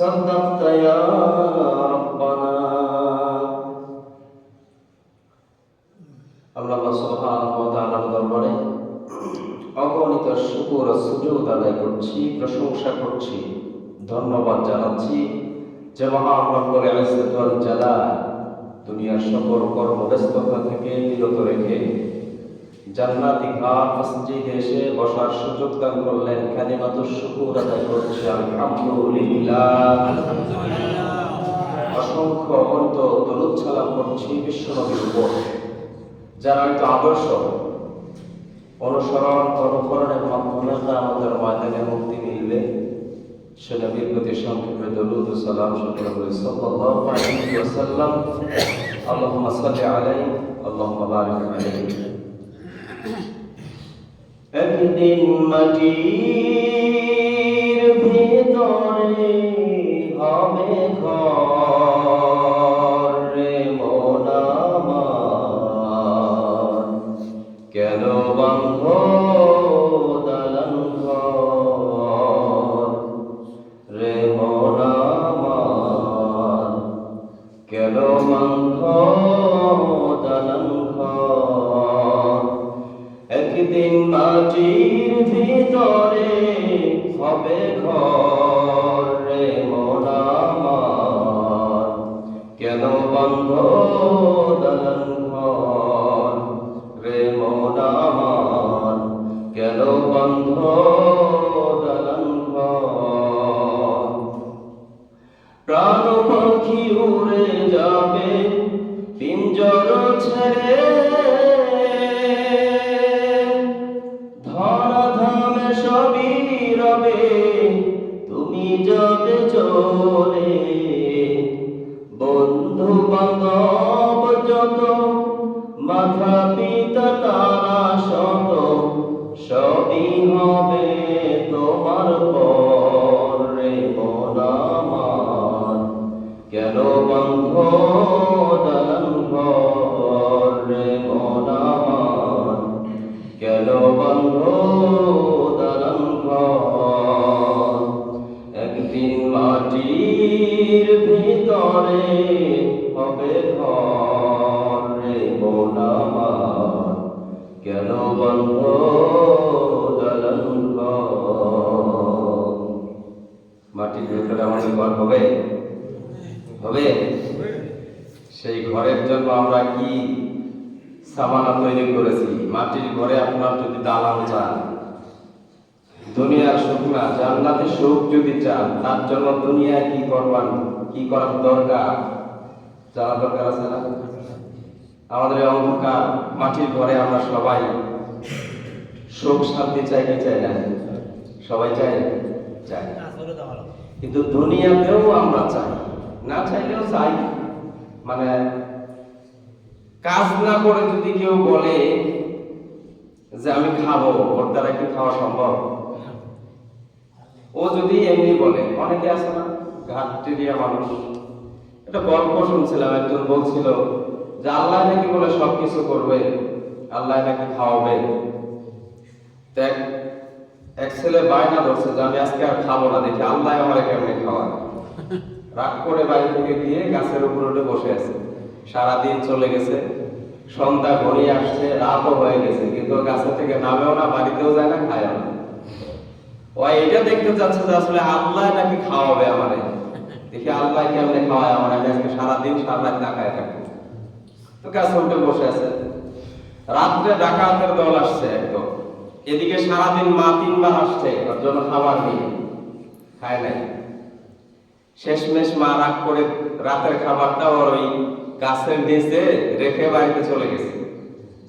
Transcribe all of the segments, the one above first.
صدقت يا ربنا আল্লাহ সুবহানাহু ওয়া তাআলার দরবারে অগণিত শুকর ও সুজুদ আদায় করছি প্রশংসা করছি ধন্যবাদ জানাচ্ছি যে মহান রব্বুল ইজ্জত ওয়াল জালাল দুনিয়ার সকল কর্মব্যস্ততা থেকে বিরত রেখে জান্নাতি ঘাট মসজিদে এসে বসার সুযোগ দান করলেন। কালিমাতুর শুকুর আদায় করছি আলহামদুলিল্লাহ। অসংখ্য অগণিত দরুদ সালাম করছি বিশ্বনবীর উপর। যারা হয়তো আদর্শ, অনুসরণ অনুকরণের মাধ্যমে আমাদের ময়দানে মুক্তি মিলবে, সে নবীর প্রতি সংক্ষেপে দরুদ সালাম সকলে বলি সাল্লাল্লাহু আলাইহি ওয়াসাল্লাম। একদিন মাটির ভিতরে হবে ঘর। কেন কি করার দরকার? জানা দরকার আছে না? আমাদের অন্ধকার মাটির ঘরে আমরা সবাই সুখ, শান্তি চাই, কি চাই না? সবাই চাই চাই কিন্তু দুনিয়াতেও আমরা চাই। না চাইলেও চাই। মানে কাজ না করে যদি কেউ বলে যে আমি খাব, ওর দ্বারা কি খাওয়া সম্ভব? ও যদি এমনি বলে, অনেকে আছে না? ঘাটটেরিয়া মানুষ। একটা গল্প শুনছিলাম, একজন বলছিল যে আল্লাহ নাকি বলে সবকিছু করবে, আল্লাহ নাকি খাওয়াবে। এক- ছেলে বায়না ধরছে যে আমি আজকে আর খাব না, দেখি আল্লাহ আমার কেমনে খাওয়ায়। রাগ করে বাড়ি থেকে দিয়ে গাছের উপর উঠে বসে আছে। সারাদিন চলে গেছে, সন্ধ্যা ঘনিয়ে আসছে, রাতও হয়ে গেছে, কিন্তু গাছের থেকে নামেও না, বাড়িতেও যায় না, খায়ও না। ও, এটা দেখতে যে আসলে আল্লাহ নাকি খাওয়াবে আমারে। দেখি আল্লাহ খাওয়ায় আমার? আমি আজকে সারাদিন সারা না থাকব। তো উঠে বসে আছে। রাত্রে ডাকাতের দল আসছে একদম। এদিকে সারাদিন মা তিনবার আসছে ওর জন্য খাবার নিয়ে। খায় নাই। শেষমেশ মা রাগ করে রাতের খাবারটা ওর ওই গাছের নিচে রেখে বাড়িতে চলে গেছে।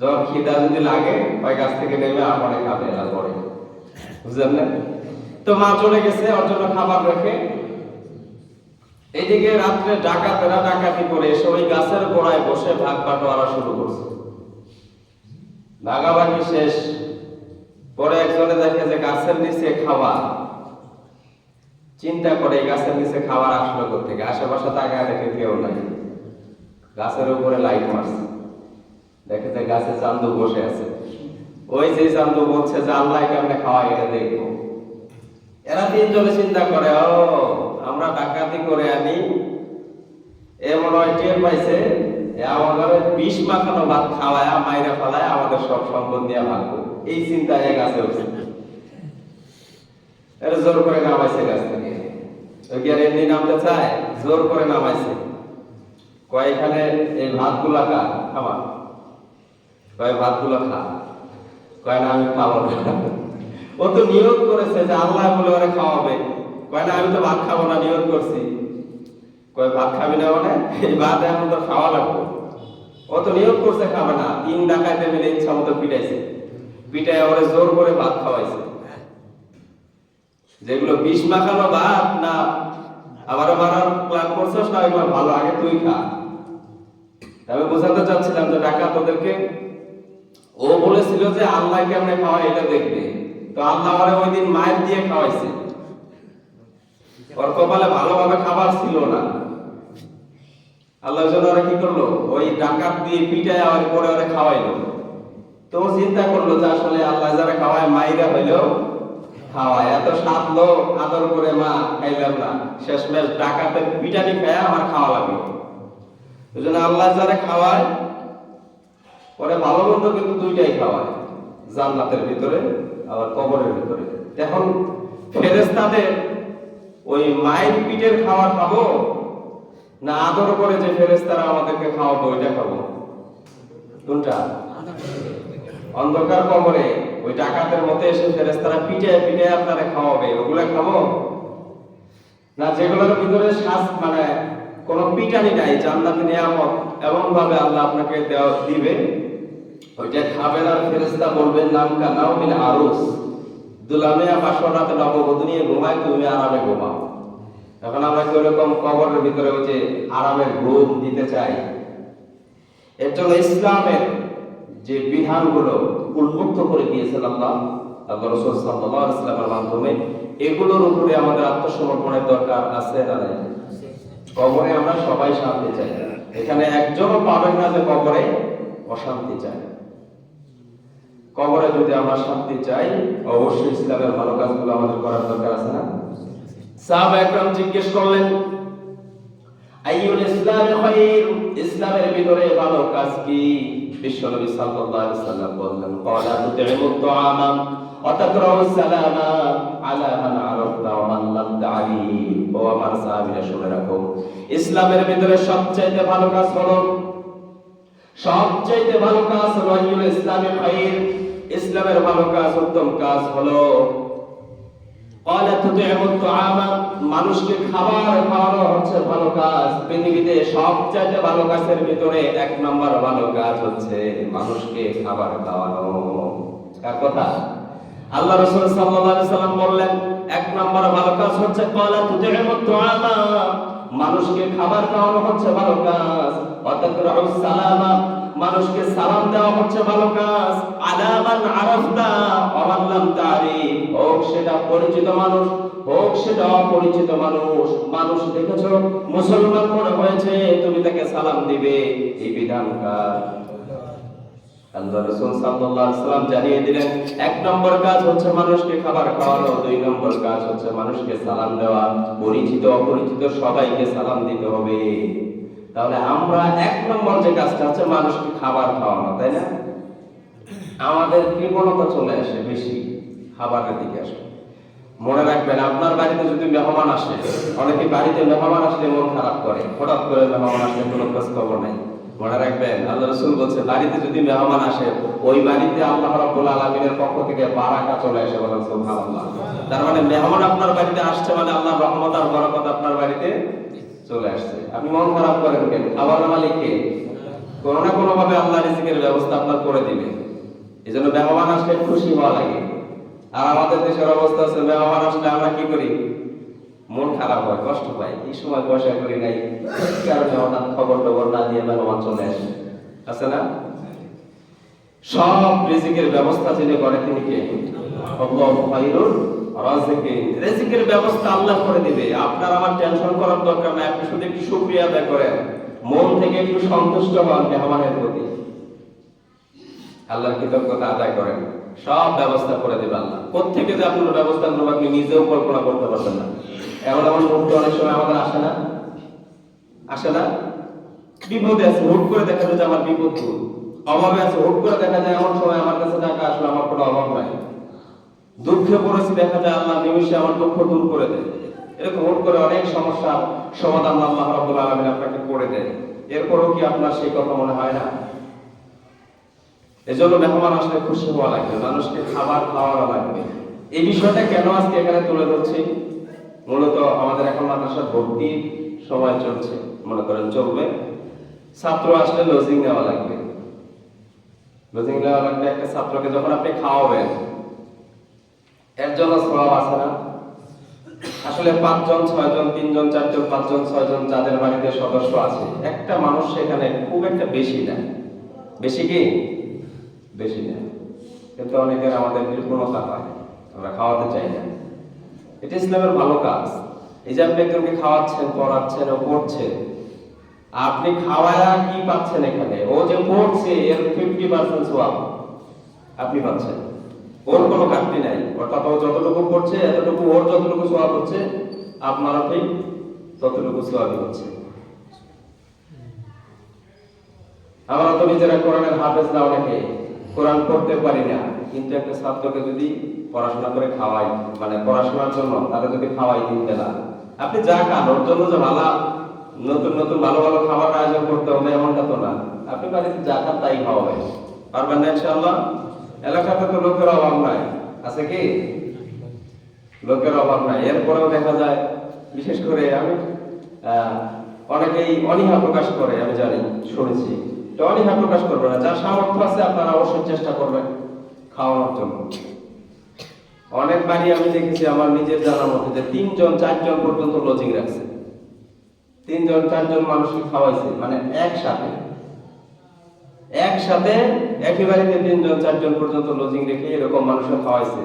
যখন খিদা যদি লাগে, ওই গাছ থেকে নেমে আমারে খাবে এরা পরে। বুঝলেন না? তো মা চলে গেছে, ওর জন্য খাবার রেখে। এইদিকে রাত্রে ডাকাতেরা ডাকাতি করে এসে ওই গাছের গোড়ায় বসে ভাগ বাটোয়ারা শুরু করছে। ভাগাভাগি শেষ। পরে একজনে দেখে যে গাছের নিচে খাওয়া। চিন্তা করে গাছের নিচে খাবার আসলো থেকে আশেপাশে তাকায় দেখে কেউ নাই। গাছের উপরে লাইট মারছে। দেখে যে গাছে চান্দু বসে আছে। ওই যে চান্দু বলছে যে আল্লাহ কেমনে খাওয়া এটা দেখব। এরা তিনজনে চিন্তা করে, ও, আমরা ডাকাতি করে আনি, এ মনে হয় টের পাইছে ঘরে বিষ মাখানো ভাত খাওয়ায়, মাইরা ফেলায়, আমাদের সব সম্পদ নিয়ে ভাগবো এই চিন্তা এক আছে জোর করে নামাইছে গাছ থেকে। এমনি নামতে চায়, জোর করে নামাইছে। কয়, এখানে এই ভাতগুলা খা খামা কয়, ভাতগুলো খা। কয়, না, আমি খাব না। ও তো নিয়োগ করেছে যে আল্লাহ বলে ওরা খাওয়াবে। কয়, না, আমি তো ভাত খাব না, নিয়োগ করছি। কয়, ভাত খাবি না মানে? এই ভাত এখন তো খাওয়া লাগবে। ও তো নিয়োগ করছে, খাবে না। তিন ডাকাইতে মিলে ইচ্ছা মতো পিটাইছে। পিটাই ওরে জোর করে ভাত খাওয়াইছে। যেগুলো বিষ মাখানো ভাত, না, আবারও মারার প্ল্যান করছিস না, এগুলো ভালো, আগে তুই খা। আমি বোঝাতে চাচ্ছিলাম যে ডাকা তোদেরকে ও বলেছিল যে আল্লাহ কেমনে খাওয়ায়, এটা দেখবে। তো আল্লাহ ওরে ওই দিন মায়ের দিয়ে খাওয়াইছে। ওর কপালে ভালোভাবে খাবার ছিল না। আল্লাহ যেন ওরা কি করল? ওই ডাকাত দিয়ে পিটায় আর পরে ওরা খাওয়াইলো। তো চিন্তা করল যে আসলে আল্লাহ যারা খাওয়ায় মাইরা হইল, খাওয়ায়। এত সাত লোক আদর করে মা খাইলাম না। শেষমেশ ডাকাতের পিটানি খায় আমার খাওয়া লাগল। ওই জন্য আল্লাহ যারা খাওয়ায় পরে ভালো মন্দ কিন্তু দুইটাই খাওয়ায়, জান্নাতের ভিতরে আবার কবরের ভিতরে। এখন ফেরেস্তাদের ওই মায়ের পিঠের খাওয়া খাব না আদর করে যে ফেরেস্তারা আমাদেরকে খাওয়াবো, ওইটা খাব? কোনটা? অন্ধকার কবরে ওই ডাকাতের মতো এসে ফেরেস্তারা পিঠে পিঠে আপনারা খাওয়াবে, ওগুলা খাব? না যেগুলোর ভিতরে শ্বাস মানে কোনো পিটানি নাই, জান্নাতি নিয়ামত এমন ভাবে আল্লাহ আপনাকে দেওয়া দিবে ওইটা খাবেন আর ফেরেস্তা বলবেন নাম মিন আরুস। নববধূ নিয়ে ঘুমায়, তুমি আরামে ঘুমাও। এখন আমরা কি ওরকম কবরের ভিতরে যে আরামের ঘুম দিতে চাই? এর জন্য ইসলামের যে বিধানগুলো উন্মুক্ত করে দিয়েছেন আল্লাহ আলাইহি মাধ্যমে, এগুলোর উপরে আমাদের আত্মসমর্পণের দরকার আছে না নাই? কবরে আমরা সবাই শান্তি চাই। এখানে একজনও পাবেন না যে কবরে অশান্তি চাই কবরে যদি আমরা শান্তি চাই, অবশ্যই ইসলামের ভালো কাজগুলো আমাদের করার দরকার আছে না? সাহাবা একরাম জিজ্ঞেস করলেন, আইয়ুল ইসলাম খায়র? ইসলামের ভিতরে ভালো কাজ কি? বিশ্বনবী সাল্লাল্লাহু আলাইহি সাল্লাম বললেন, ক্বালা তুতিমু তুআমা ওয়া তাকরাউ সালামা আলা মান আরাফতা ওয়া মান লাম তা'রিফ ও আমার সাহাবীরা শুনে রাখো, ইসলামের ভিতরে সবচেয়ে ভালো কাজ হলো সবচেয়ে ভালো কাজ হলো আইয়ুল ইসলামে খায়র। ইসলামের ভালো কাজ, উত্তম কাজ হলো। মানুষকে খাবার খাওয়ানো হচ্ছে ভালো কাজ। পৃথিবীতে সবচেয়ে ভালো কাজের ভিতরে এক নম্বর ভালো কাজ হচ্ছে মানুষকে খাবার খাওয়ানো। কথা? আল্লাহ রাসূল সাল্লাম বললেন, এক নম্বর ভালো কাজ হচ্ছে তুআমা, মানুষকে খাবার খাওয়ানো হচ্ছে ভালো কাজ। সালামা, মানুষকে সালাম দেওয়া হচ্ছে ভালো কাজ। আরাফতা হোক সেটা পরিচিত মানুষ, হোক সেটা অপরিচিত মানুষ। মানুষ মুসলমান মনে হয়েছে, তুমি তাকে সালাম দিবে। এই জানিয়ে দিলেন, এক নম্বর কাজ হচ্ছে মানুষকে খাবার খাওয়ানো, দুই নম্বর কাজ হচ্ছে মানুষকে সালাম দেওয়া। পরিচিত, অপরিচিত সবাইকে সালাম দিতে হবে। তাহলে আমরা এক নম্বর যে কাজটা হচ্ছে মানুষকে খাবার খাওয়ানো, তাই না? আমাদের কৃপণতা চলে আসে বেশি খাবারের দিকে আসে। মনে রাখবেন, আপনার বাড়িতে যদি মেহমান আসে, অনেকে বাড়িতে মেহমান আসলে মন খারাপ করে। হঠাৎ করে মেহমান আসলে কোনো খোঁজ খবর নাই। মনে রাখবেন, আল্লাহ রসুল বলছে বাড়িতে যদি মেহমান আসে, ওই বাড়িতে আল্লাহ রাব্বুল আলামিনের পক্ষ থেকে বারাকা চলে আসে বলেন সুবহানাল্লাহ। তার মানে মেহমান আপনার বাড়িতে আসছে মানে আল্লাহর রহমত আর বরকত আপনার বাড়িতে চলে আসছে। আপনি মন খারাপ করেন কেন? খাবার মালিক কে কোনো না কোনো ভাবে আল্লাহ রিজিকের ব্যবস্থা আপনার করে দিবে। এই জন্য আসলে খুশি হওয়া লাগে। আর আমাদের দেশের অবস্থা আছে আসলে আমরা কি করি? মন খারাপ হয়, কষ্ট পাই। এই সময় পয়সা করি নাই খবর টবর না দিয়ে চলে আসে? আছে না? সব ব্যবস্থা যিনি করে তিনি কে? ব্যবস্থা আল্লাহ করে দিবে। আপনার আমার টেনশন করার দরকার নাই, আপনি শুধু একটু আদায় করেন। মন থেকে একটু সন্তুষ্ট হন মেহমানের প্রতি। আল্লাহর কৃতজ্ঞতা আদায় করেন। সব ব্যবস্থা করে দেবে আল্লাহ। কোথেকে যে আপনার ব্যবস্থা করব আপনি নিজেও কল্পনা করতে পারবেন না। এমন এমন মুহূর্ত অনেক সময় আমাদের আসে না। আসে না? বিপদে আছে, হুট করে দেখা যায় আমার বিপদ দূর। অভাবে আছে, হুট করে দেখা যায় এমন সময় আমার কাছে টাকা আসলে আমার কোনো অভাব নাই। দুঃখে পড়েছি, দেখা যায় আল্লাহ নিমিশে আমার দুঃখ দূর করে দেয়। এরকম হুট করে অনেক সমস্যা সমাধান আল্লাহ রাব্বুল আলামিন আপনাকে করে দেয়। এরপরেও কি আপনার সেই কথা মনে হয় না? এজন্য মেহমান আসলে খুশি হওয়া লাগবে, মানুষকে খাবার খাওয়ানো লাগবে। এই বিষয়টা কেন আজকে এখানে তুলে ধরছি? মূলত আমাদের এখন মাদ্রাসা ভর্তির সময় চলছে, মনে করেন চলবে। ছাত্র আসলে লজিং নেওয়া লাগবে। লজিং নেওয়া লাগবে, একটা ছাত্রকে যখন আপনি খাওয়াবেন এর জন্য স্বভাব আছে না। আসলে পাঁচজন, ছয়জন, তিনজন, চারজন, পাঁচজন, ছয়জন যাদের বাড়িতে সদস্য আছে, একটা মানুষ সেখানে খুব একটা বেশি নেয় বেশি কি? বেশি নেয় কিন্তু অনেকের আমাদের কৃপণতা হয়, আমরা খাওয়াতে চাই না। এটা ইসলামের ভালো কাজ। এই যে আপনি একজনকে খাওয়াচ্ছেন, পড়াচ্ছেন ও পড়ছে, আপনি খাওয়ায়া কি পাচ্ছেন এখানে? ও যে পড়ছে, এর ফিফটি পার্সেন্ট সোয়াব আপনি পাচ্ছেন। ওর কোনো ঘাটতি নাই। অর্থাৎ ও যতটুকু করছে এতটুকু, ওর যতটুকু সোয়াব হচ্ছে আপনার ঠিক ততটুকু সোয়াবই হচ্ছে। আমরা তো নিজেরা কোরআনের হাফেজ না অনেকে কোরআন পড়তে পারি না, কিন্তু একটা ছাত্রকে যদি পড়াশোনা করে খাওয়াই মানে পড়াশোনার জন্য তাহলে যদি খাওয়াই তিন বেলা আপনি যা খান, ওর জন্য যে ভালো, নতুন নতুন ভালো ভালো খাবার আয়োজন করতে হবে, এমনটা তো না। আপনি বাড়িতে যা খান তাই খাওয়াবেন। পারবেন না ইনশাআল্লাহ? এলাকাতে তো লোকের অভাব নাই। আছে কি? লোকের অভাব নাই। এরপরেও দেখা যায়, বিশেষ করে আমি অনেকেই অনীহা প্রকাশ করে, আমি জানি, শুনেছি। অনীহা প্রকাশ করবে না। সামর্থ্য আছে আপনারা অবশ্যই চেষ্টা করবেন খাওয়ানোর জন্য। অনেক বাড়ি আমি দেখেছি, আমার নিজের জানার মধ্যে যে তিনজন, চারজন পর্যন্ত লজিং রাখছে। তিনজন, চারজন মানুষকে খাওয়াইছে মানে একসাথে একসাথে একই বাড়িতে তিনজন, চারজন পর্যন্ত লজিং রেখে এরকম মানুষের খাওয়াইছে।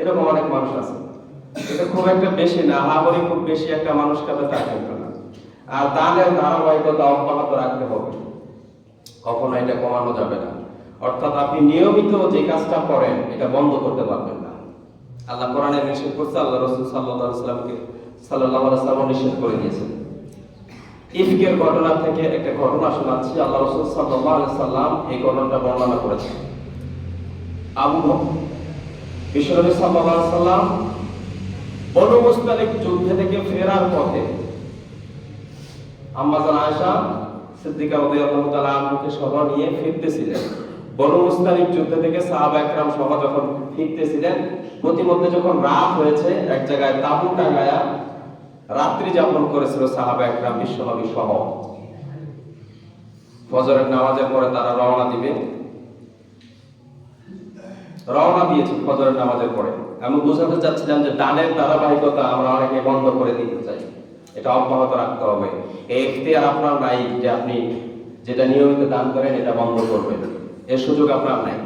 এরকম অনেক মানুষ আছে। এটা খুব একটা বেশি না হাবরি খুব বেশি একটা মানুষ আর দানের ধারাবাহিকতা অব্যাহত রাখতে হবে। কখনো এটা কমানো যাবে না। অর্থাৎ আপনি নিয়মিত যে কাজটা করেন, এটা বন্ধ করতে পারবেন না। আল্লাহ কোরআনে নিষেধ করছে, আল্লাহ রসুল সাল্লাহ সাল্লামকে সাল্লাহ সাল্লাম নিষেধ করে দিয়েছেন ইফকের ঘটনা থেকে একটা ঘটনা শোনাচ্ছি, আল্লাহ রসুল সাল্লাহ সাল্লাম এই ঘটনাটা বর্ণনা করেছেন। আবু বিশ্বনবী সাল্লাহ সাল্লাম বনু মুস্তালিক যুদ্ধ থেকে ফেরার পথে আম্মাজান আয়েশা সিদ্দিকা রাত্রি যাপন করেছিল বিশ্বনবী সহ। ফজরের নামাজের পরে তারা রওনা দিবে। রওনা দিয়েছে ফজরের নামাজের পরে। আমি বোঝাতে চাচ্ছিলাম যে দানের ধারাবাহিকতা আমরা অনেকে বন্ধ করে দিতে চাই। এটা অব্যাহত রাখতে হবে। এই আপনার নাই যে আপনি যেটা নিয়মিত দান করেন এটা বন্ধ করবেন। এর সুযোগ আপনার নাই।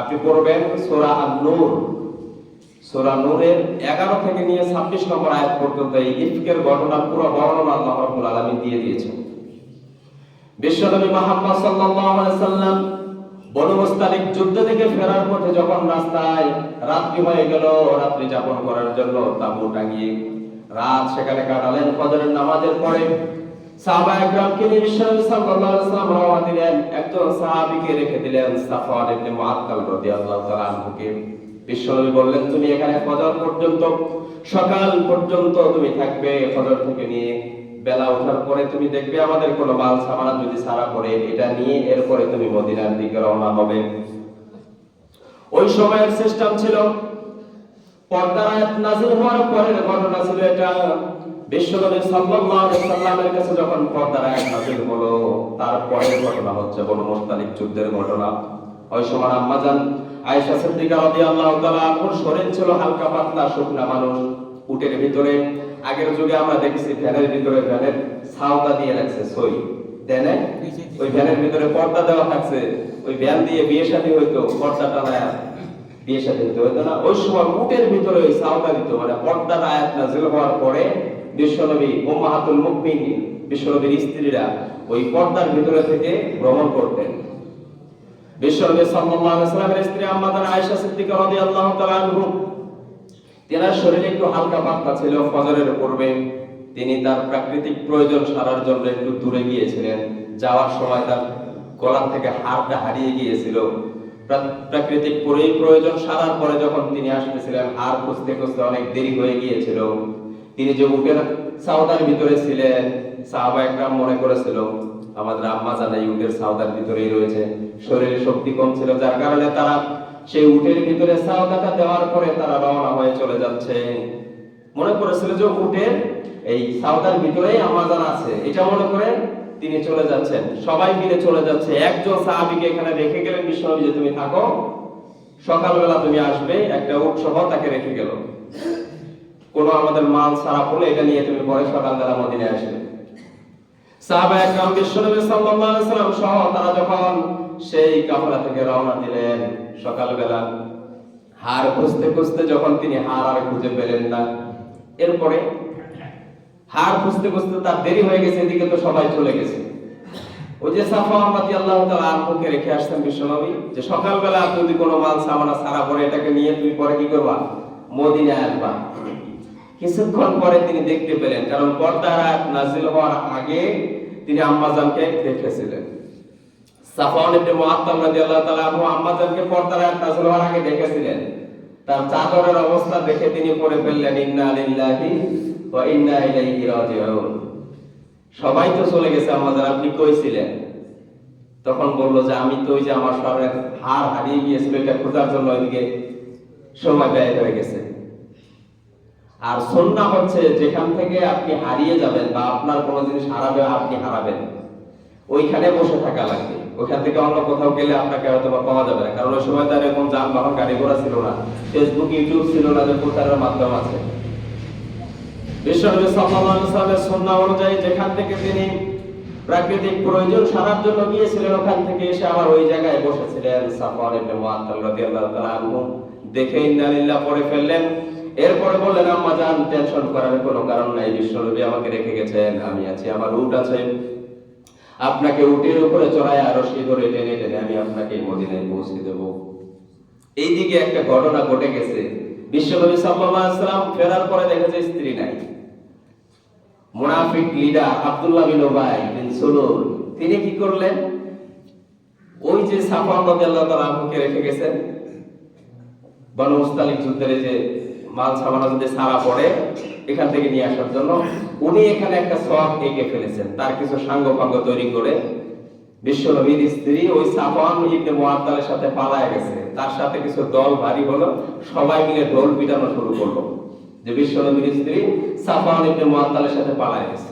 আপনি পড়বেন সোরা নূর সোরা নূরের এগারো থেকে নিয়ে ছাব্বিশ নম্বর আয়াত পর্যন্ত এই ইফকের ঘটনা পুরো বর্ণনা আল্লাহ আলামিন দিয়ে দিয়েছেন। বিশ্বনবী সাল্লাম যুদ্ধ থেকে ফেরার পথে যখন রাস্তায় রাত্রি হয়ে গেল, রাত্রি যাপন করার জন্য তাঁবু টাঙিয়ে রাত সেখানে কাটালেন ফজরের নামাজের পরে। সাহাবা একরামকে নিয়ে বিশ্বনবী সাল্লাল্লাহু আলাইহি সাল্লাম রওনা দিলেন। একজন সাহাবীকে রেখে দিলেন সাফওয়ান ইবনে মুআত্তাল রাদিয়াল্লাহু তাআলা আনহুকে। বিশ্বনবী বললেন, তুমি এখানে ফজর পর্যন্ত, সকাল পর্যন্ত তুমি থাকবে ফজর থেকে নিয়ে। বেলা ওঠার পরে তুমি দেখবে আমাদের কোনো মাল সামানা যদি সারা পড়ে, এটা নিয়ে এরপরে তুমি মদিনার দিকে রওনা হবে। ওই সময়ের সিস্টেম ছিল শরীর ছিল হালকা পাতলা, শুকনা মানুষ। উটের ভিতরে, আগের যুগে আমরা দেখছি ভ্যানের ভিতরে ভ্যানের ছাউদা দিয়ে রাখছে সই। দেনে ওই ভ্যানের ভিতরে পর্দা দেওয়া থাকছে। ওই ভ্যান দিয়ে বিয়ে শাদী হইতো, পর্দা টানায়। শাদী হইতো হইতো না। ওই সময় উটের ভিতরে ওই দিত মানে পর্দার আয়াত নাযিল হওয়ার পরে বিশ্বনবী মুমিনিন, বিশ্বনবীর স্ত্রীরা ওই পর্দার ভিতরে থেকে ভ্রমণ করতেন। বিশ্বনবী সাল্লাল্লাহু আলাইহি সাল্লামের স্ত্রী আম্মা জান আয়েশা সিদ্দিকা রাদিয়াল্লাহু তাআলা আনহু, তেনার শরীরে একটু হালকা পাতলা ছিল। ফজরের পূর্বে তিনি তার প্রাকৃতিক প্রয়োজন সারার জন্য একটু দূরে গিয়েছিলেন। যাওয়ার সময় তার গলা থেকে হাড়টা হারিয়ে গিয়েছিল। প্রাকৃতিক পরেই প্রয়োজন সারার পরে যখন তিনি আসতেছিলেন, হাড় খুঁজতে খুঁজতে অনেক দেরি হয়ে গিয়েছিল। তিনি যে উটের সাউদার ভিতরে ছিলেন, সাহাবা একরাম মনে করেছিল, আমাদের আম্মা জানাই উটের সাউদার ভিতরেই রয়েছে। শরীরে শক্তি কম ছিল, যার কারণে তারা সেই উটের ভিতরে সাউদাটা দেওয়ার পরে তারা রওনা হয়ে চলে যাচ্ছে। মনে করেছিল যে উটের এই সাউদার ভিতরেই আমাজান আছে। এটা মনে করে তিনি চলে যাচ্ছেন। সবাই মিলে চলে যাচ্ছে। একজন সাহাবীকে এখানে রেখে গেলেন বিশ্বনবী যে, তুমি থাকো। সকালবেলা তুমি আসবে, একটা উট সহ তাকে রেখে গেল। কোনো আমাদের মাল সারা পড়লে এটা নিয়ে তুমি পরে সকালবেলা মদিনায় আসবে। সাহাবা একরাম বিশ্বনবী সাল্লাল্লাহু আলাইহি সহ তারা যখন সেই কাফলা থেকে রওনা দিলেন, সকালবেলা হার খুঁজতে খুঁজতে যখন তিনি হার আর খুঁজে পেলেন না, এরপরে হার খুঁজতে খুঁজতে তার দেরি হয়ে গেছে, এদিকে তো সবাই চলে গেছে। যে সাফা আল্লাহ রেখে আসতেন বিশ্বনবী, যে সকালবেলা যদি কোনো মাল, সামানা সারা পরে এটাকে নিয়ে তুমি পরে কি করবা? আসবা। কিছুক্ষণ পরে তিনি দেখতে পেলেন, কারণ পর্দার নাজিল হওয়ার আগে তিনি আম্মাজানকে দেখেছিলেন। সাফওয়ান ইবনে মুআত্তাম রাদিয়াল্লাহু তাআলা আনহু আম্মাজানকে পর্দার নাজিল হওয়ার আগে দেখেছিলেন। তার চাদরের অবস্থা দেখে তিনি পড়ে ফেললেন, ইন্না লিল্লাহি সবাই তো চলে গেছে আম্মাজান আপনি কই ছিলেন? তখন বলল যে, আমি তো ওই যে আমার সরের হার হারিয়ে গিয়েছিল, এটা খোঁজার জন্য ওইদিকে সময় ব্যয় হয়ে গেছে। আর সন্না হচ্ছে, যেখান থেকে আপনি হারিয়ে যাবেন বা আপনার কোনো জিনিস হারাবে, আপনি হারাবেন। ওইখানে বসে থাকা লাগবে। ওইখান থেকে অন্য কোথাও গেলে আপনাকে হয়তো বা পাওয়া যাবে না। কারণ ওই সময় তো আর এরকম যানবাহন গাড়ি ঘোড়া ছিল না। ফেসবুক ইউটিউব ছিল না যে প্রচারের মাধ্যম আছে। বিশ্বনবী সাল্লাল্লাহু আলাইহি সাল্লামের সুন্নাহ অনুযায়ী যেখান থেকে তিনি প্রাকৃতিক প্রয়োজন সারার জন্য গিয়েছিলেন, ওখান থেকে এসে আবার ওই জায়গায় বসেছিলেন সাফওয়ান ইবনে রাদিয়াল্লাহু তাআলা আনহু। দেখে ইন্না লিল্লাহ পড়ে ফেললেন। এরপরে বললেন, আম্মা জান, টেনশন করার কোনো কারণ নাই, বিশ্বনবী আমাকে রেখে গেছেন, আমি আছি, আমার উট আছে। আপনাকে উটের উপরে চড়ায় আর রশি ধরে টেনে টেনে আমি আপনাকে মদিনায় পৌঁছে দেব। এইদিকে একটা ঘটনা ঘটে গেছে। সাল্লাম ফেরার পরে দেখেছে স্ত্রী নাই। মুনাফিক লিডার বিন উবাই বিন সুলুল, তিনি কি করলেন? ওই যে সাফওয়ান রাদিয়াল্লাহু তাআলা রেখে গেছেন। বনু মুস্তালিক যুদ্ধের যে মাল সামানা যদি সারা পড়ে এখান থেকে নিয়ে আসার জন্য, উনি এখানে একটা শখ এঁকে ফেলেছেন। তার কিছু সাঙ্গ তৈরি করে বিশ্বনবীর স্ত্রী ওই ইবনে মুআত্তালের সাথে পালায় গেছে। তার সাথে কিছু দল ভারী হলো, সবাই মিলে ঢোল পিটানো শুরু করল। যে বিশ্বনবীর স্ত্রী ইবনে মুআত্তালের সাথে পালায় গেছে।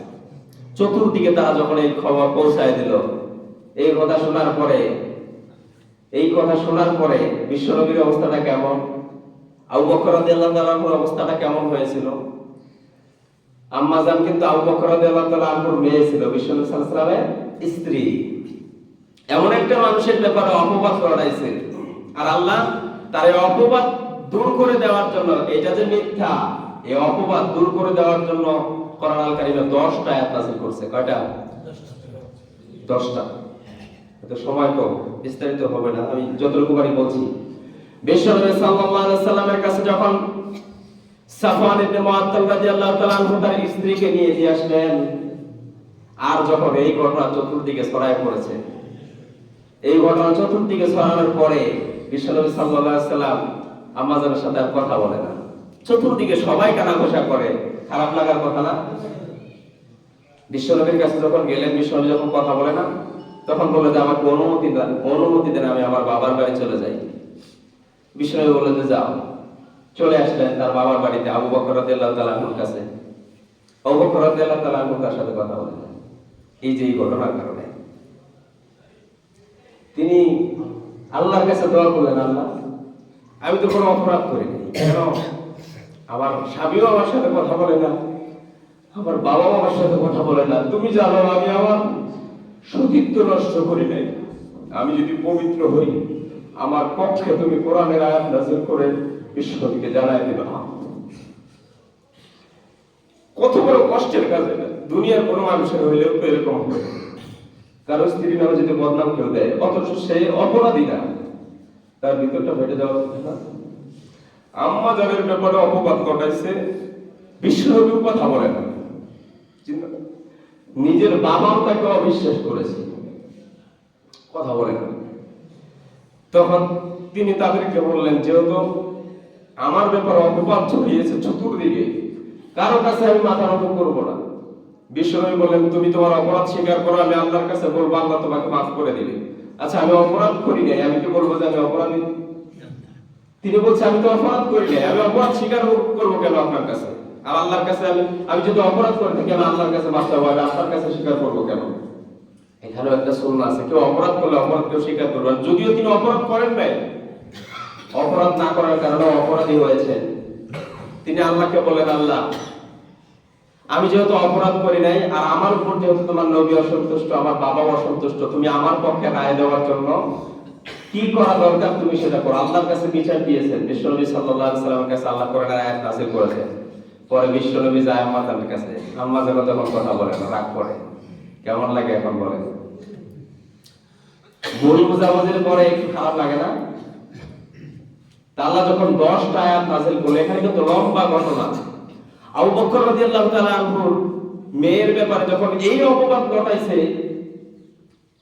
চতুর্দিকে তারা যখন এই খবর পৌঁছায় দিল, এই কথা শোনার পরে, এই কথা শোনার পরে বিশ্বনবীর অবস্থাটা কেমন? আবু বকর রাদিয়াল্লাহু তাআলার অবস্থাটা কেমন হয়েছিল? আম্মাজান কিন্তু আবু বকর রাদিয়াল্লাহু তাআলা আনহুর মেয়ে ছিল, বিশ্বনবী সাল্লাল্লাহু আলাইহি স্ত্রী। এমন একটা মানুষের ব্যাপারে অপবাদ ছড়াইছে। আর আল্লাহ তার এই অপবাদ দূর করে দেওয়ার জন্য, এটা যে মিথ্যা, এই অপবাদ দূর করে দেওয়ার জন্য কোরআন আল কারিমে 10টা আয়াত করছে। কয়টা? 10টা এত সময় কম, বিস্তারিত হবে না, আমি যতটুকু পারি বলছি। বিশ্বনবী সাল্লাল্লাহু আলাইহি সাল্লামের কাছে যখন সাফওয়ান ইবনে মুআত্তাল রাদিয়াল্লাহু তাআলা আনহু তার স্ত্রীকে নিয়ে দিয়ে আসলেন, আর যখন এই ঘটনা চতুর্দিকে ছড়ায় পড়েছে এই ঘটনা চতুর্দিকে ছড়ানোর পরে বিশ্বনবী সাল্লাল্লাহু সাল্লাম সাথে আর কথা বলে না। চতুর্দিকে সবাই কানা ঘোষা করে, খারাপ লাগার কথা না। বিশ্বনবীর কাছে যখন গেলেন বিশ্বনবী যখন কথা বলে না, তখন বলে যে, আমাকে অনুমতি দেন অনুমতি দেন, আমি আমার বাবার বাড়ি চলে যাই। বিশ্বনবী বলে যে, যাও। চলে আসলেন তার বাবার বাড়িতে আবু বকর রাদিয়াল্লাহু কাছে। আবু বকর রাদিয়াল্লাহু তাআলা তার সাথে কথা বলেন। এই যে এই ঘটনার কারণে। তিনি আল্লাহর কাছে দোয়া করলেন, আল্লাহ, আমি তো কোনো অপরাধ করিনি, কেন? আমার স্বামীও আমার সাথে কথা বলে না, আমার বাবাও আমার সাথে কথা বলে না, তুমি জানো আমি আমার সতীত্ব নষ্ট করি নাই। আমি যদি পবিত্র হই, আমার পক্ষে তুমি কোরআনের আয়াত নাযিল করে বিশ্বকে জানাই দেবে। কত বড় কষ্টের কাজ এটা, দুনিয়ার কোনো মানুষের হইলেও এরকম হবে কারও স্ত্রী নামে যদি বদনাম কেউ দেয়, অথচ সে অপরাধী না তার ভিতরটা ফেটে যাওয়া আম্মা যাদের ব্যাপারে অপবাদ ঘটাইছে বিশ্বনবীও কথা বলে না। চিন্তা করো। নিজের বাবাও তাকে অবিশ্বাস করেছে। কথা বলে না। তখন তিনি তাদেরকে বললেন, যেহেতু আমার ব্যাপারে অপবাদ ছড়িয়েছে চতুর্দিকে, কারও কাছে আমি মাথা নত করব না। বিশ্বনবী বললেন তুমি তোমার অপরাধ স্বীকার করো, আমি আল্লাহর কাছে বলব, আল্লাহ তোমাকে মাফ করে দিবে। আচ্ছা আমি অপরাধ করি নাই, আমি কি বলব যে আমি অপরাধী? তিনি বলছে, আমি তো অপরাধ করি নাই, আমি অপরাধ স্বীকার করব কেন আপনার কাছে? আর আল্লাহর কাছে আমি আমি যদি অপরাধ করে থাকি আমি আল্লাহর কাছে মাফ চাবো? আমি আপনার কাছে স্বীকার করব কেন? এখানেও একটা সুন্নাহ আছে, কেউ অপরাধ করলে অপরাধ কেউ স্বীকার করবে। যদিও তিনি অপরাধ করেন নাই, অপরাধ না করার কারণে অপরাধী হয়েছে তিনি আল্লাহকে বলেন, আল্লাহ আমি যেহেতু অপরাধ করি নাই, আর আমার উপর যেহেতু তোমার নবী অসন্তুষ্ট, আমার বাবা অসন্তুষ্ট, তুমি আমার পক্ষে রায় দেওয়ার জন্য কি করা দরকার তুমি সেটা করো। আল্লাহর কাছে বিচার দিয়েছেন, বিশ্বনবী সাল্লাল্লাহু সাল্লামের কাছে আল্লাহ কোরআনের আয়াত নাযিল করেছেন। পরে বিশ্বনবী যায় আম্মা জানের কাছে, আম্মা জান তখন কথা বলে না, রাগ করে। কেমন লাগে এখন বলেন? ভুল বুঝাবুঝির পরে একটু খারাপ লাগে না? আল্লাহ যখন দশটা আয়াত নাযিল করল, এখানে কিন্তু লম্বা ঘটনা। আবু বকর রাদিয়াল্লাহু তাআলা আনহুর মেয়ের ব্যাপারে যখন এই অপবাদ ঘটাইছে,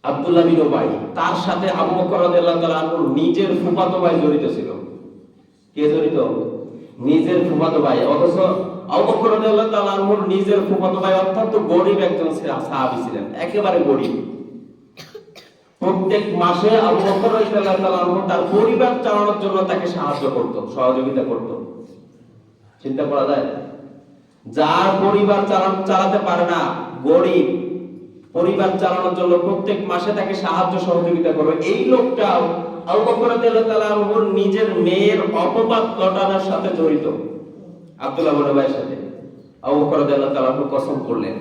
আব্দুল্লাহ বিন উবাই, তার সাথে আবু বকর রাদিয়াল্লাহু তাআলা আনহুর নিজের ফুফাতো ভাই জড়িত ছিল। কে জড়িত? নিজের ফুফাতো ভাই। অথচ আবু বকর রাদিয়াল্লাহু তাআলা আনহুর নিজের ফুফাতো ভাই অত্যন্ত গরিব একজন সাহাবী ছিলেন, একেবারে গরিব। প্রত্যেক মাসে আবু বকর রাদিয়াল্লাহু তাআলা আনহু তার পরিবার চালানোর জন্য তাকে সাহায্য করত, সহযোগিতা করত। চিন্তা করা যায়? যার পরিবার চালাতে পারে না, গরিব। পরিবার চালানোর জন্য প্রত্যেক মাসে তাকে সাহায্য সহযোগিতা করবে। এই লোকটাও তাআলা নিজের মেয়ের অপবাদ ঘটানোর সাথে জড়িত। আব্দুল্লাহ বড় ভাইয়ের সাথে। আবু কসম করলেন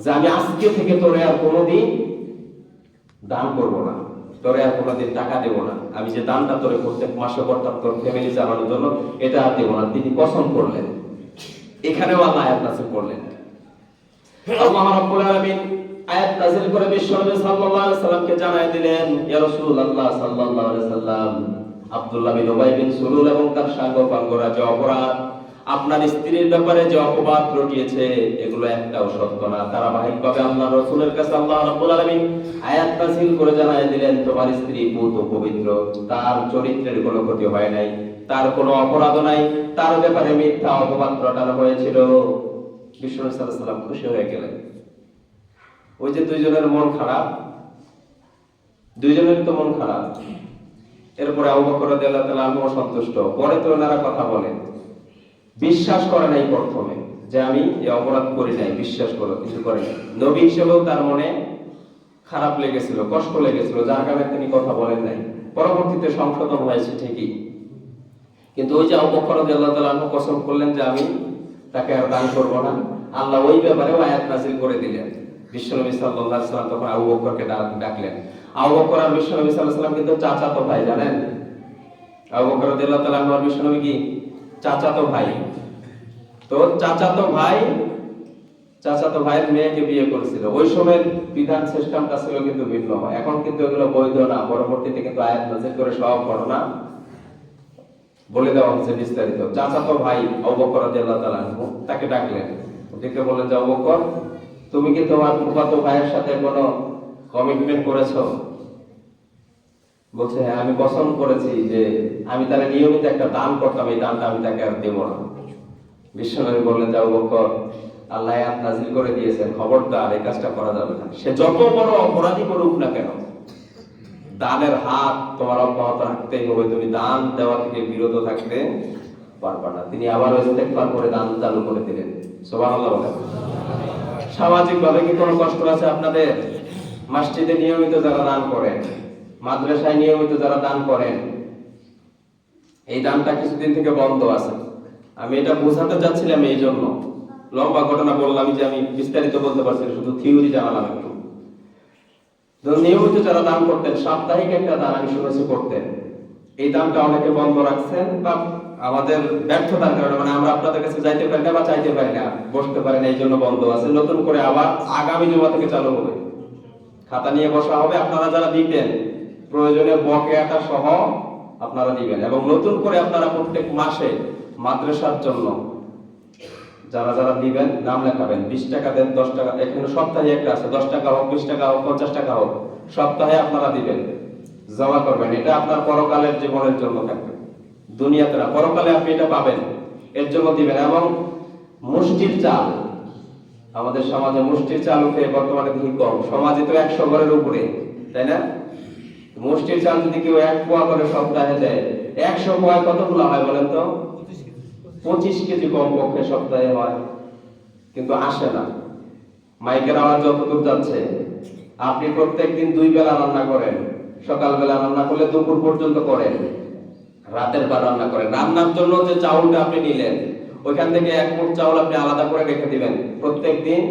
যে, আমি আজকে থেকে তোরে আর কোনোদিন দান করব না। তোরে আর কোনোদিন টাকা দেব না। আমি যে দানটা তোরে প্রত্যেক মাসে করতাম তোর ফ্যামিলি চালানোর জন্য, এটা আর দেব না। তিনি কসম করলেন। এখানেও আল্লাহ আয়াত নাযিল করলেন। আল্লাহ রাব্বুল আলামিন আয়াত নাযিল করে বিশ্বনবী সাল্লাল্লাহু আলাইহি সাল্লামকে জানায় দিলেন, ইয়া রাসূলুল্লাহ সাল্লাল্লাহু আলাইহি সাল্লাম, আব্দুল্লাহ বিন উবাই বিন সুলুল এবং তার সাঙ্গ পাঙ্গরা যে অপরাধ, আপনার স্ত্রীর ব্যাপারে যে অপবাদ রটিয়েছে, এগুলো একটাও সত্য না। ধারাবাহিকভাবে আল্লাহ রসুলের কাছে আল্লাহ রাব্বুল আলামিন আয়াত নাযিল করে জানায় দিলেন, তোমার স্ত্রী পুত পবিত্র, তার চরিত্রের কোনো ক্ষতি হয় নাই। তার কোনো অপরাধ নাই, তার ব্যাপারে মিথ্যা অপবাদ রটানো হয়েছিল। বিষ্ণু খুশি হয়ে গেলেন। ওই যে দুইজনের মন খারাপ, দুইজনের তো মন খারাপ। এরপরে আবু সন্তুষ্ট পরে তো ওনারা কথা বলেন। বিশ্বাস করে নাই প্রথমে যে আমি এই অপরাধ করি নাই, বিশ্বাস করো, কিছু করে নাই। নবী হিসেবেও তার মনে খারাপ লেগেছিল, কষ্ট লেগেছিল, যার কারণে তিনি কথা বলেন নাই। পরবর্তীতে সংশোধন হয়েছে ঠিকই। কিন্তু ওই যে আবু বকর রাদিয়াল্লাহু তাআলা কসম করলেন যে আমি তাকে আর দান করব না। আল্লাহ ওই ব্যাপারেও আয়াত নাযিল করে দিলেন। বিশ্বনবী আলাইহি সাল্লাম তখন আবু বকরকে ডাক- ডাকলেন। আবু বকর আর বিশ্বনবী আলাইহি সাল্লাম কিন্তু চাচাতো ভাই, জানেন? আবু বকর রাদিয়াল্লাহু তাআলা আনহু আর বিশ্বনবী কি? চাচাতো ভাই। তো চাচাতো ভাই চাচাতো ভাইয়ের মেয়েকে বিয়ে করেছিল। ওই সময়ের বিধান সিস্টেমটা ছিল কিন্তু ভিন্ন। এখন কিন্তু এগুলো বৈধ না। পরবর্তীতে কিন্তু আয়াত নাযিল করে সব ঘটনা বলে দেওয়া হচ্ছে বিস্তারিত। চাচাতো ভাই আবু বকর রাদিয়াল্লাহু তাআলা আনহু তাকে ডাকলেন। ডেকে বললেন যে আবু বকর তুমি কি তোমার ফুফাতো ভাইয়ের সাথে কোনো কমিটমেন্ট করেছ? বলছে হ্যাঁ আমি কসম করেছি যে আমি তাহলে নিয়মিত একটা দান করতাম, এই দানটা আমি তাকে আর দেবো না। বিশ্বনবী বললেন যে আবু বকর আল্লাহ নাযিল করে দিয়েছেন, খবরদার, এই কাজটা করা যাবে না। সে যত বড় অপরাধী করুক না কেন দানের হাত তোমার অব্যাহত রাখতেই হবে। তুমি দান দেওয়া থেকে বিরত থাকতে পারবা না। তিনি আবার ইস্তেগফার করে দান চালু করে দিলেন। সামাজিক ভাবে কি কোনো কষ্ট আছে আপনাদের? মসজিদে নিয়মিত যারা দান করেন, মাদ্রাসায় নিয়মিত যারা দান করেন, এই দানটা কিছুদিন থেকে বন্ধ আছে। আমি এটা বোঝাতে চাচ্ছিলাম এই জন্য লম্বা ঘটনা বললাম যে আমি বিস্তারিত বলতে পারছি শুধু থিওরি জানালাম একটু। নিয়মিত যারা দান করতেন, সাপ্তাহিক একটা দান আমি শুনেছি করতেন। এই দানটা অনেকে বন্ধ রাখছেন বা আমাদের ব্যর্থতার কারণে মানে আমরা আপনাদের কাছে যাইতে পারি না বা চাইতে পারি না, বসতে পারি না, এই জন্য বন্ধ আছে। নতুন করে আবার আগামী জমা থেকে চালু হবে। খাতা নিয়ে বসা হবে, আপনারা যারা দিতেন, প্রয়োজনে বকেয়াটা সহ আপনারা দিবেন। এবং নতুন করে আপনারা প্রত্যেক মাসে মাদ্রাসার জন্য যারা যারা দিবেন, নাম লেখাবেন। বিশ টাকা দেন, দশ টাকা। এখানে সপ্তাহে একটা আছে, দশ টাকা হোক, বিশ টাকা হোক, পঞ্চাশ টাকা হোক, সপ্তাহে আপনারা দিবেন। জমা করবেন। এটা আপনার পরকালের জীবনের জন্য থাকবে। দুনিয়াতে না, পরকালে আপনি এটা পাবেন। এর জন্য দিবেন। এবং মুষ্টির চাল। আমাদের সমাজে মুষ্টির চাল উঠে বর্তমানে দেখি কম। সমাজে তো একশো ঘরের উপরে, তাই না? মুষ্টির চাল যদি কেউ এক পোয়া করে সপ্তাহে দেয়, একশো পোয়া কত কতগুলো হয় বলেন তো? পঁচিশ কেজি কম পক্ষে সপ্তাহে হয়, কিন্তু আসে না। মাইকের আওয়াজ যতদূর যাচ্ছে, আপনি প্রত্যেকদিন দুই বেলা রান্না করেন, সকালবেলা রান্না করলে দুপুর পর্যন্ত করেন, রাতের বার রান্না করেন। রান্নার জন্য যে চাউলটা আপনি নিলেন, ওইখান থেকে এক মুঠ চাউল আপনি আলাদা করে রেখে দিবেন। প্রত্যেক দিন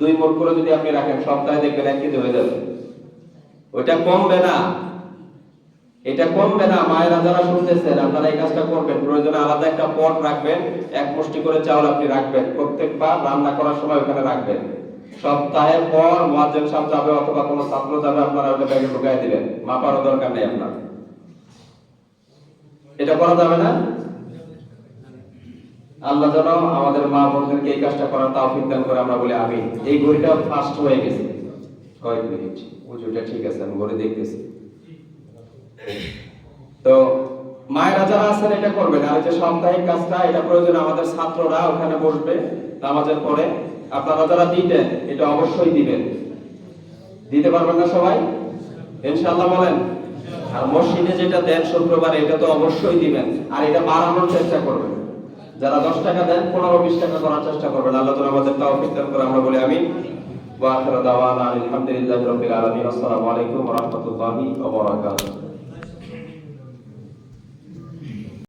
দুই মুঠ করে যদি আপনি রাখেন, সপ্তাহে দেখবেন এক কেজি হয়ে যাবে। ওইটা কমবে না। এটা কমবে না, মায়েরা যারা শুনতেছেন, আপনারা এই কাজটা করবেন। প্রয়োজনে আলাদা একটা পট রাখবেন, এক মুষ্টি করে চাউল আপনি রাখবেন। প্রত্যেকবার রান্না করার সময় ওখানে রাখবেন। সপ্তাহের পর মুয়াজ্জিন সাহেব যাবে অথবা কোনো ছাত্র যাবে, আপনারা ওটা ব্যাগে ঢুকাই দিবেন। মাপারও দরকার নেই আপনার। এটা করা যাবে না? আল্লাহ যেন আমাদের মা বোনদেরকে এই কাজটা করার তাওফিক দান করে, আমরা বলি আমি এই ঘড়িটা ফাস্ট হয়ে গেছে। কয়েক মিনিট। উজুটা ঠিক আছে, আমি ঘড়ি দেখতেছি। তো মায়েরা যারা আছেন, এটা করবেন। আর যে সাপ্তাহিক কাজটা, এটা প্রয়োজন আমাদের ছাত্ররা ওখানে বসবে নামাজের পরে। আপনারা যারা দিবেন এটা অবশ্যই দিবেন। দিতে পারবেন না সবাই? ইনশাআল্লাহ বলেন। আর মসজিদে যেটা দেন শুক্রবার, এটা তো অবশ্যই দিবেন। আর এটা বাড়ানোর চেষ্টা করবেন। যারা দশ টাকা দেন, পনেরো, বিশ টাকা করার চেষ্টা করবেন। আল্লাহ তালা আমাদের তাও করে, আমরা বলি আমি ওয়া আখিরু দাওয়ানা আলহামদুলিল্লাহি রাব্বিল আলামিন। আসসালামু আলাইকুম রাহমাতুল্লাহি ওয়া বারাকাতুহু।